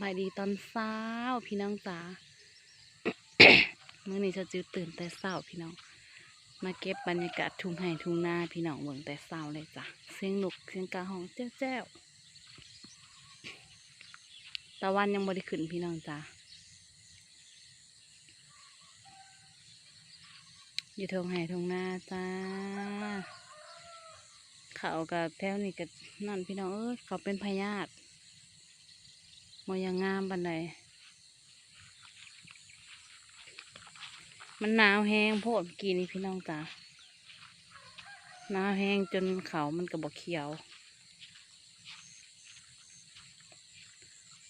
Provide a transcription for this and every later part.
บายดีตอนเช้าพี่น้องจ๋าเมื่อนี้จะจิวตื่นแต่เช้าพี่น้อง มาเก็บบรรยากาศทุ่งไห่ทุ่งนาพี่น้องเมืองแต่เช้าเลยจ้ะเสียงนกเสียงกาห้องแจ้วแจ้วตะวันยังบ่ได้ขึ้นพี่น้องจ้าอยู่ทงไห่ทงนาจ้าเขากับแถวนี่กับนั่นพี่น้องเอ้ยเขาเป็นพยาธิ มยังงามบันไดมันหนาวแห้งโพดเมื่อกี้นี่พี่น้องจ้าหนาวแห้งจนเขามันกระบอกเขียว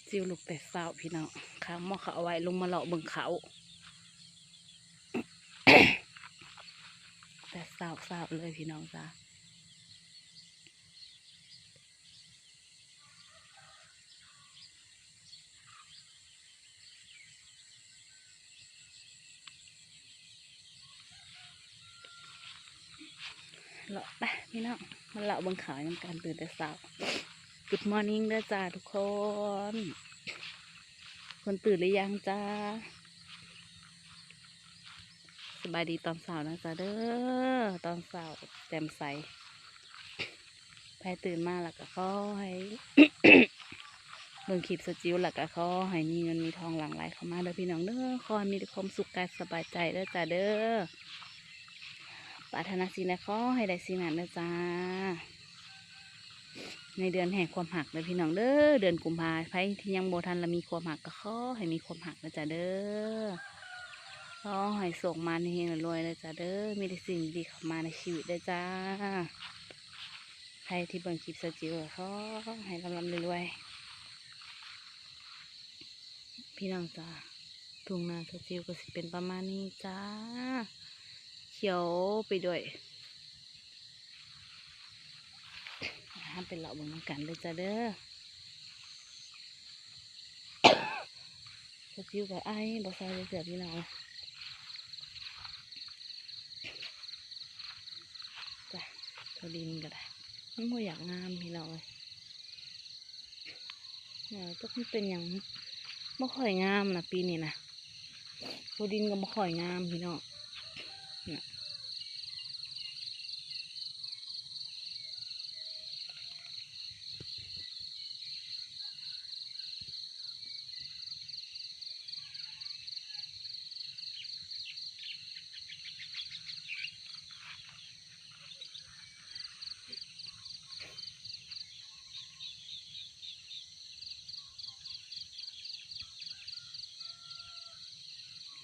จิ้วลูกแต่เศร้าพี่น้องข้างหม้อเขาเอาไว้ลงมาเลาะเบิ่งเขาแต่เศร้าเศร้าเลยพี่น้องจ้า เลาะไปพี่น้องมันเลาะบนเขาวยังการตื่นแต่เช้า Good morning เด้อจ้าทุกคน คนตื่นหรือยังจ้า สบายดีตอนเช้านะจ้าเด้อ ตอนเช้าแจ่มใสใครตื่นมาแล้วก็ขอให้เบิ่งคลิปสจิวแล้วก็ขอให้มีเงินมีทองหลั่งไหลเข้ามาเด้อพี่น้องเด้อขอให้มีความสุขกายสบายใจเด้อจ้าเด้อ ปรารถนาสิ่งใดขอให้ได้สิ่งนั้นนะจ้า ในเดือนแห่งความหักเลยพี่น้องเด้อ เดือนกุมภาพันธ์ที่ยังโบทันและมีความหักก็ขอให้มีความหักนะจ้าเด้อขอให้ส่งมาในเฮงรวยเลยจ้าเด้อ มีแต่สิ่งดีเข้ามาในชีวิตเลยจ้า ใครที่เบิ่งคลิปสจิวก็ขอให้ลำลำรวยๆพี่น้องจ้าทุ่งนาสจิวก็สิเป็นประมาณนี้จ้า เขียวไปด้วยห้ามเป็นเหล่าเบงน้ำกันเลยจ้ะเด้อสจิวกับไอ้บอใส่เลยเสือพี่น้องจ้ะตัวดินก็ได้มันบ่อยากงามพี่น้องเลยเนี่ยต้องเป็นอย่างบ่ค่อยงามนะปีนี้นะตัวดินก็บ่ค่อยงามพี่น้อง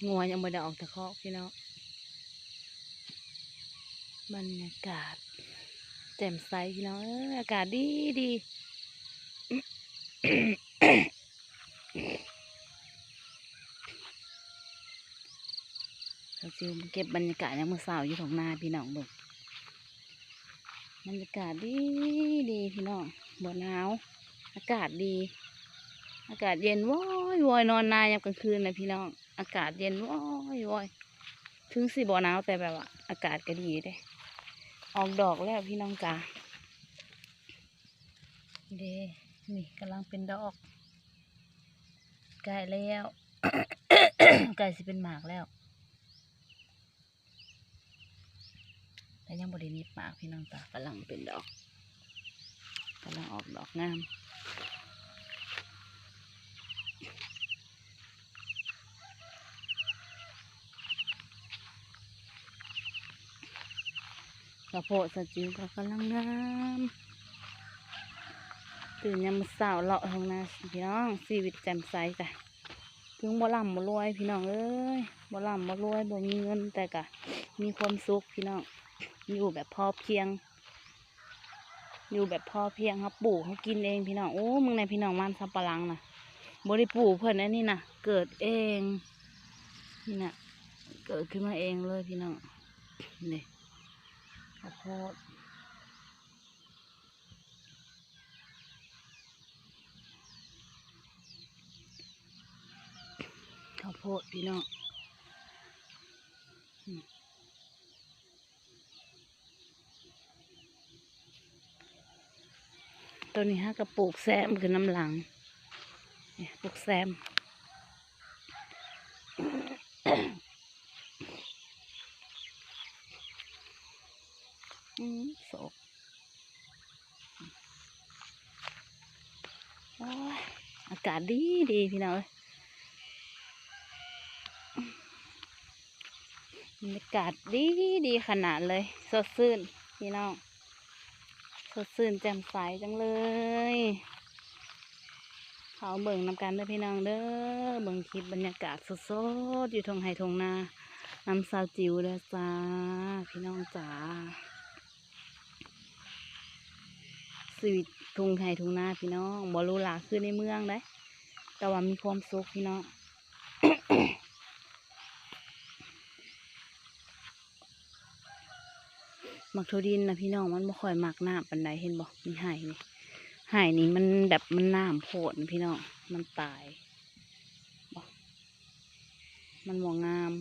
งัวยังไม่ได้ออกตะเคาะพี่น้องบรรยากาศแจ่มใสพี่น้องออากาศดีดีเราจิวมเก็บบรรยากาศยังมือสาวอยู่ของนาพี่น้องเบิ่งบรรยากาศดีดีพี่น้องบ่หนาว อากาศดี อากาศเย็นว้อยวอยนอนนายามกลางคืนนะพี่น้อง อากาศเย็นว้อยว้อยถึงสิบ่หนาวแต่แบบว่าอากาศก็ดีเด้ ออกดอกแล้วพี่น้องจ๋าเด้นี่กำลังเป็นดอกใกล้แล้วใกล้สิเป็นหมากแล้วแต่ยังบรินิบหมากพี่น้องจ๋ากำลังเป็นดอกกำลังออกดอกงาม กระโพดสจิวก็กำลังงามตื่นยามมื้อเลาะทางนาพี่น้องชีวิตแจ่มใสจ้ะถึงบ่ร่ำบ่รวยพี่น้องเอ้ยบ่ร่ำบ่รวยบ่มีเงินแต่ก็มีความสุขพี่น้องอยู่แบบพอเพียง อยู่แบบพอเพียงครับปลูกเขากินเองพี่น้องโอ้มึงในพี่น้องมันสับปะหลังนะบริปลูกเพิ่นอันนี้นะเกิดเองนี่นะเกิดขึ้นมาเองเลยพี่น้องนี่ ข้าวโพดข้าวโพดพี่น้องตัวนี้ฮะกระปลูกแซมคือน้ำหลังเนี่ยลูกแซม อืม โศกโอ้ยอากาศดีดีพี่น้องบรรยากาศดีดีขนาดเลย สดชื่นพี่น้อง สดชื่นแจ่มใสจังเลยเขาเบิ่งนำกันเด้อพี่น้องเด้อเบิ่งคลิปบรรยากาศสดๆอยู่ทงไห้ทงนานำสาวจิ๋วเด้อจ้าพี่น้องจ๋า ชีวิตทุงไห้ทุ่งนาพี่น้องบ่รู้หลาคือในเมืองได้ แต่ว่ามีความสุขพี่น้องหมักทดินนะพี่น้องมันบ่ค่อยมักน้ำปานใดเห็นบ่มีไห้นี่ไห้นี่มันแบบมันน้ำโพดพี่น้องมันตายบ่มันบ่งาม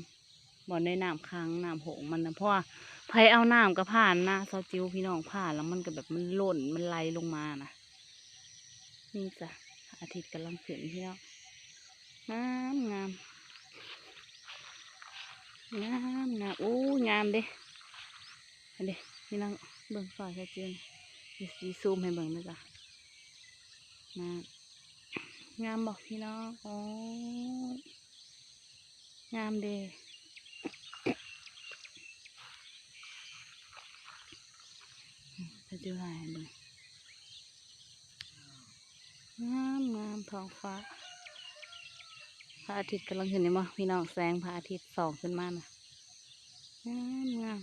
บ่ได้น้ำค้างน้ำหงมันนะเพราะว่าไผเอาน้ำก็ผ่านนะซอจิวพี่น้องผ่านแล้วมันก็แบบมันหล่นมันไหลลงมานะนี่จ้ะอาทิตย์กำลังขึ้นพี่น้องงามงามงามงามโอ้งามเด้อันเดนี่ลังเบิ่งซอยชัดเจนมีสีซูมให้เบิ่งนะจ๊ะนะงามบอกพี่น้องโอ้งามเดจะดู อะไห้เบิ่งามงามท้องฟ้าพระอาทิตย์กำลังเห็นไหมบ่พี่น้องแสงพระอาทิตย์ส่องขึ้นมานะงามงาม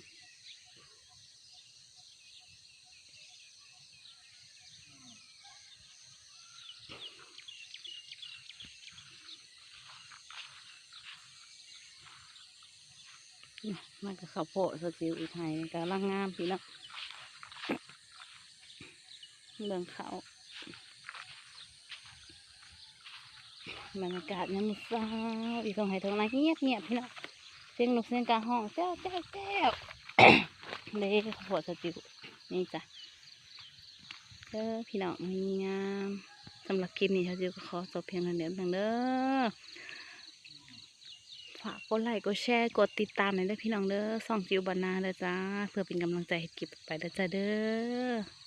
มันก็ข้าวโพดสจิวอีไทยกำลังงามพี่น้อง เรื่องเขาบรรยากาศยามมื้อเช้าอีกตรงไหนตรงไหนเงียบเงียบพี่น้องเสียงนกเสียงกาห้องแจ้วแจ้วแจ้วเด้ข้าวดสจิวนี่จ้ะเด้อพี่น้องมีงามสำหรับคลิปนี้เขาจะขอจบเพียงเท่านี้เพียงเด้อฝากกดไลค์กดแชร์กดติดตามหน่อยเด้อพี่น้องเด้อส่องจิวบานนาเด้อจ้า เพื่อเป็นกำลังใจให้เก็บไปเด้อจ้าเด้อ